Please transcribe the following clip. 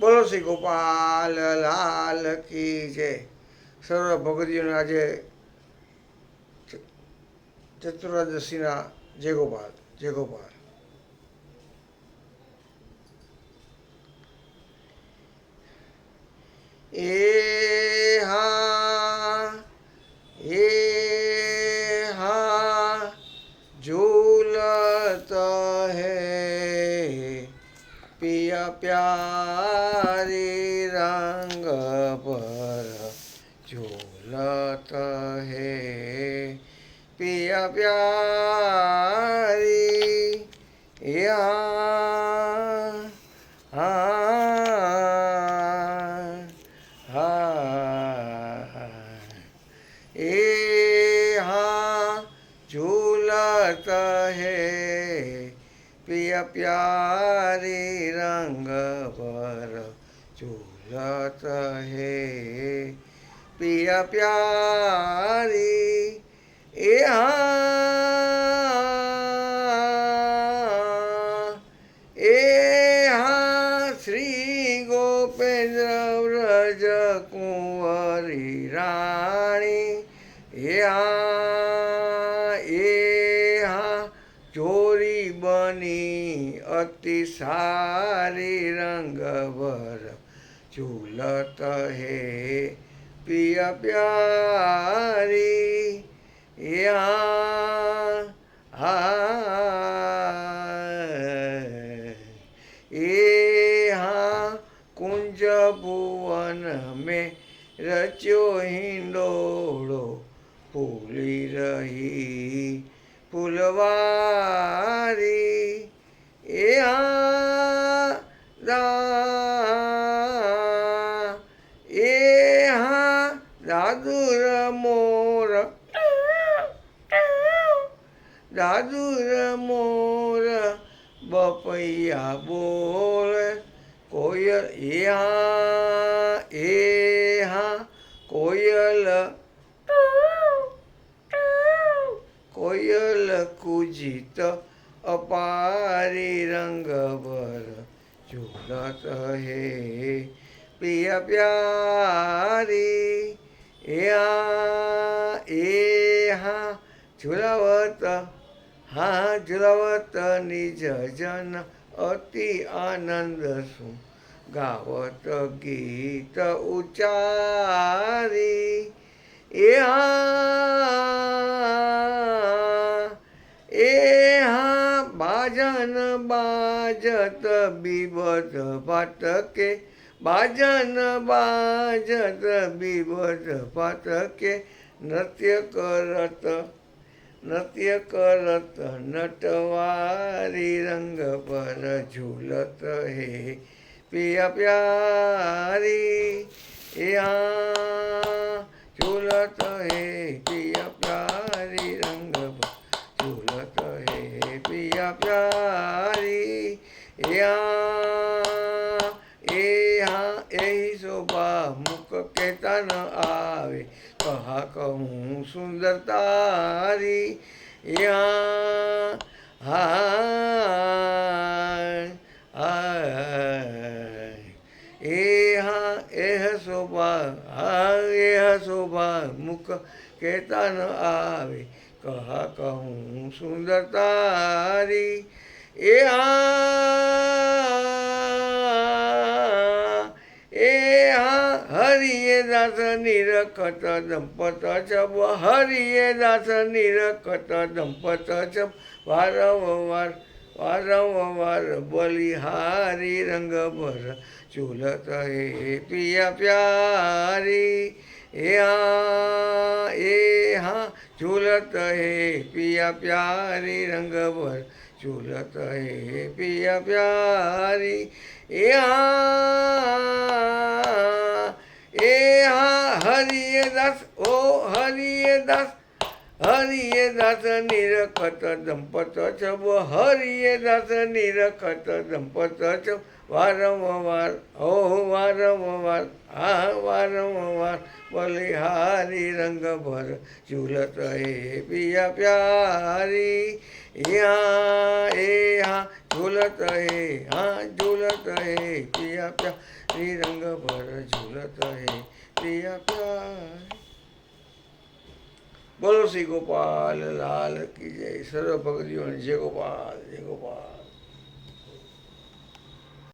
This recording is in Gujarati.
બોલો શ્રી ગોપાલ, લાલ કી જય. સર્વ ભગતીઓને આજે ચતુર્દશીના જય ગોપાલ જય ગોપાલ. એ પિય પ્યારી રંગ પર ઝૂલત હે પિય પ્યારી યા હા હા પ્રિય પ્યારે રંગ પર ઝૂલત હે. પ્રિય પ્યારી, એ હા એ હા, શ્રી ગોપેન્દ્ર વ્રજ કુંવરી રાણી, એ હા બની અતિ સારી રંગ ભર ઝૂલત હે પિયા પ્યારી યા હા એ હા કુંજ ભુવન મેં રચ્યો હિંડોળો ફૂલી રહી ફૂલવારી એ હા દા એ હા દાદુર મોર. દાદુર મોર બપૈયા બોલ કોયલ એ હા એ હા, કોયલ. કોયલ કુજિત અપારી રંગ ભર ઝૂલત હે. પિયા પ્યારી, એ આ, એ હા, ઝુલાવત હા, ઝુલાવત નિજ જન અતિ આનંદ શું? ગાવત ગીત ઉચારી એ હા बाजन बाजत बिबद पाटके भाजन बाजत बिबद पाटके नृत्य करत नृत्य करत नटवारी रंग पर झुलत हे पिया प्यारी या પિયા પ્યારી યા એ હા એ શોભા મુખ કહેતા ન આવે. કહા કહું સુંદર તારી. યા હા એ હા એહ શોભા હા એહ શોભા મુખ કહેતા ન આવે. કહા કહું સુંદર તારી એ આ એ હા હરિયે દાસ નિરખત દંપત છબ હરિયે દાસ નિરખત દંપત છબ વારંવાર વારંવાર બલિહારી રંગ ભર ચૂલત હે પિયા પ્યારી. એ હા એ હા ચૂલત હે પિયા પ્યારી રંગ ભર ઝૂલત હે પિયા પ્યારી. એ હા એ હા હરિયે દાસ ઓ હરિયે હરિયે દાસ નિરખત દંપત છબ, હરિએ દાસ નિરખત દંપત છબ. વારંવાર ઓ વારંવાર આ વારંવાર બલિહારી રંગ ભર ઝૂલત હે પિયા પ્યારી. યા, એ, હા, ઝૂલત હે, હા, ઝૂલત હે પિયા પ્યારી રંગ ભર ઝૂલત હે પિયા પ્યારી. બોલો શ્રી ગોપાલ લાલ કી જય. સર્વ ભગતીઓ જય ગોપાલ જય ગોપાલ.